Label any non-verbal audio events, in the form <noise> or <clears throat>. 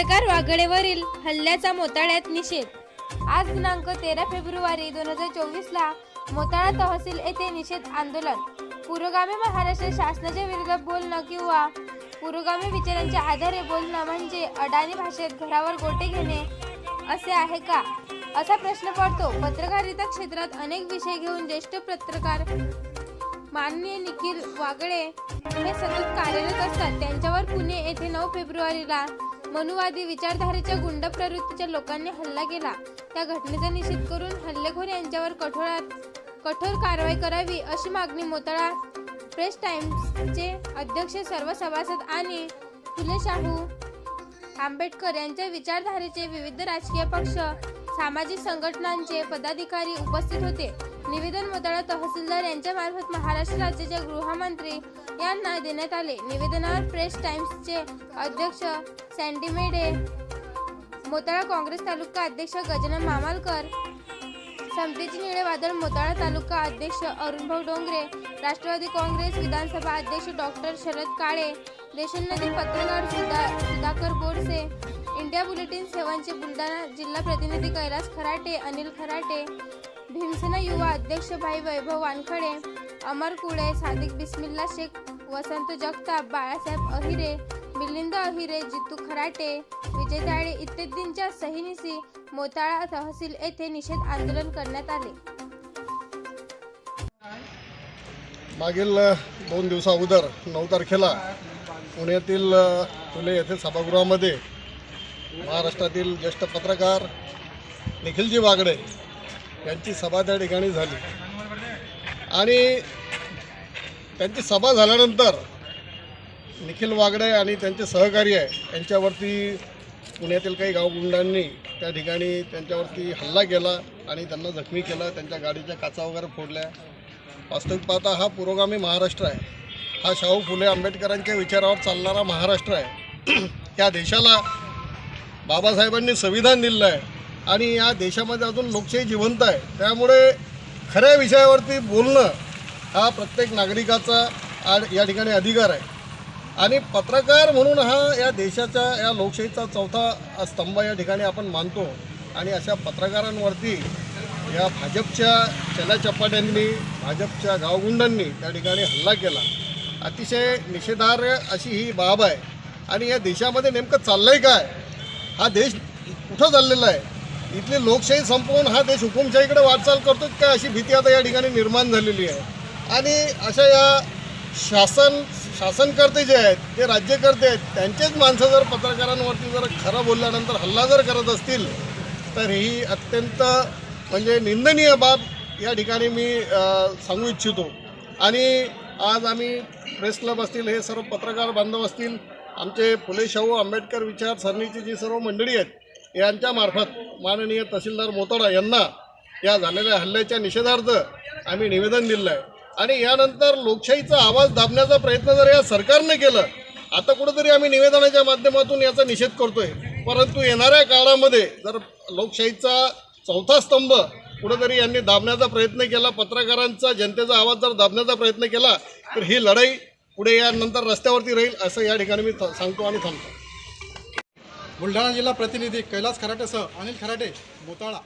पत्रकार वागळेवरील हल्ल्याचा मोताळ्यात निषेध. आज दिनांक तेरा फेब्रुवारी दोन हजार चोवीसला मोताळा तहसील येथे निषेध आंदोलन. पुरोगामी महाराष्ट्र शासनाच्या विरोधात बोलणं किंवा पुरोगामी विचारांच्या आधारे बोलणं म्हणजे अडाणी भाषेत घरावर गोटे घेणे असे आहे का? असा प्रश्न पडतो. पत्रकारिता क्षेत्रात अनेक विषय घेऊन ज्येष्ठ पत्रकार माननीय निखिल वागळे हे सतत कार्यरत असतात. त्यांच्यावर पुणे येथे नऊ फेब्रुवारीला मनुवादी विचारधारेच्या गुंड प्रवृत्तीच्या लोकांनी हल्ला केला. त्या घटनेचा निषेध करून हल्लेखोर यांच्यावर कठोरात कठोर कारवाई करावी अशी मागणी मोतळा प्रेस टाइम्सचे अध्यक्ष सर्व सभासद आणि फुले शाहू आंबेडकर यांच्या विचारधारेचे विविध राजकीय पक्ष सामाजिक संघटनांचे पदाधिकारी उपस्थित होते. निवेदन मोताळा तहसीलदार यांच्या मार्फत महाराष्ट्र राज्याचे गृहमंत्री यांना देण्यात आले. निवेदनावर प्रेस टाइम्सचे अध्यक्ष सँडीमेडे मोताळा काँग्रेस तालुका अध्यक्ष गजानन मामालकर समतेची निळे वादळ मोताळा तालुका अध्यक्ष अरुणभाऊ डोंगरे राष्ट्रवादी काँग्रेस विधानसभा अध्यक्ष डॉक्टर शरद काळे देशोन्नती पत्रकार सुधा सुधाकर बोरसे इंडिया बुलेटिन सेवांचे बुलढाणा जिल्हा प्रतिनिधी कैलास खराटे अनिल खराटे भीमसेना युवा अध्यक्ष भाई वैभव वानखडे अमर कुळे सादिक बिस्मिल्ला शेख वसंत जगताप बाळासाहेब अहिरे मिलिंद अहिरे जितू खराटे विजय ताळे इत्यादींच्या सहीनिशी मोताळा तहसील येथे निषेध आंदोलन करण्यात आले. मागील दोन दिवसा अगोदर नऊ तारखेला पुण्यातील फुले येथे सभागृहामध्ये महाराष्ट्रातील ज्येष्ठ पत्रकार निखिलजी वागडे यांची सभा त्या ठिकाणी झाली. आणि त्यांची सभा झाल्यानंतर निखिल वागडे आणि त्यांचे सहकारी आहे यांच्यावरती पुण्यातील काही गावगुंडांनी त्या ठिकाणी त्यांच्यावरती हल्ला केला आणि त्यांना जखमी केलं त्यांच्या गाडीच्या काचा वगैरे फोडल्या. वास्तविक पाहता हा पुरोगामी महाराष्ट्र आहे. हा शाहू फुले आंबेडकरांच्या विचारावर चालणारा महाराष्ट्र आहे. <clears throat> या देशाला बाबासाहेबांनी संविधान दिलं आहे आणि या देशामध्ये अजून लोकशाही जिवंत आहे. त्यामुळे खऱ्या विषयावरती बोलणं हा प्रत्येक नागरिकाचा या ठिकाणी अधिकार आहे. आणि पत्रकार म्हणून हा या देशाच्या या लोकशाहीचा चौथा स्तंभ या ठिकाणी आपण मानतो. आणि अशा पत्रकारांवरती या भाजपच्या चलाचपाट्यांनी भाजपच्या गावगुंडांनी त्या ठिकाणी हल्ला केला. अतिशय निषेधार्ह अशी ही बाब आहे. आणि या देशामध्ये नेमकं चाललं आहे काय? हा देश कुठं चाललेला आहे? इथली लोकशाही संपवून हा देश हुकुमशाहीकडे वाटचाल करतो का अशी भीती आता या ठिकाणी निर्माण झालेली आहे? आणि अशा या शासन शासनकर्ते जे आहेत ते राज्यकर्ते आहेत त्यांचेच माणसं जर पत्रकारांवरती जर खरं बोलल्यानंतर हल्ला जर करत असतील तर ही अत्यंत म्हणजे निंदनीय बाब या ठिकाणी मी सांगू इच्छितो. आणि आज आम्ही प्रेस क्लब असतील हे सर्व पत्रकार बांधव असतील आमचे फुले शाहू आंबेडकर विचारसरणीची जी सर्व मंडळी आहेत यांच्यामार्फत माननीय तहसीलदार मोतोडा यांना या झालेल्या हल्ल्याच्या निषेधार्थ आम्ही निवेदन दिलं आहे आणि यानंतर लोकशाहीचा आवाज दाबण्याचा प्रयत्न जर या सरकारने केलं आता कुठंतरी आम्ही निवेदनाच्या माध्यमातून याचा निषेध करतोय. परंतु येणाऱ्या काळामध्ये जर लोकशाहीचा चौथा स्तंभ कुठंतरी यांनी दाबण्याचा प्रयत्न केला पत्रकारांचा जनतेचा आवाज जर दाबण्याचा प्रयत्न केला तर ही लढाई पुढे यानंतर रस्त्यावरती राहील असं या ठिकाणी मी थ- सांगतो आणि थांबतो. बुलढाणा जिल्हा प्रतिनिधी कैलास खराटेसह अनिल खराटे मोताळा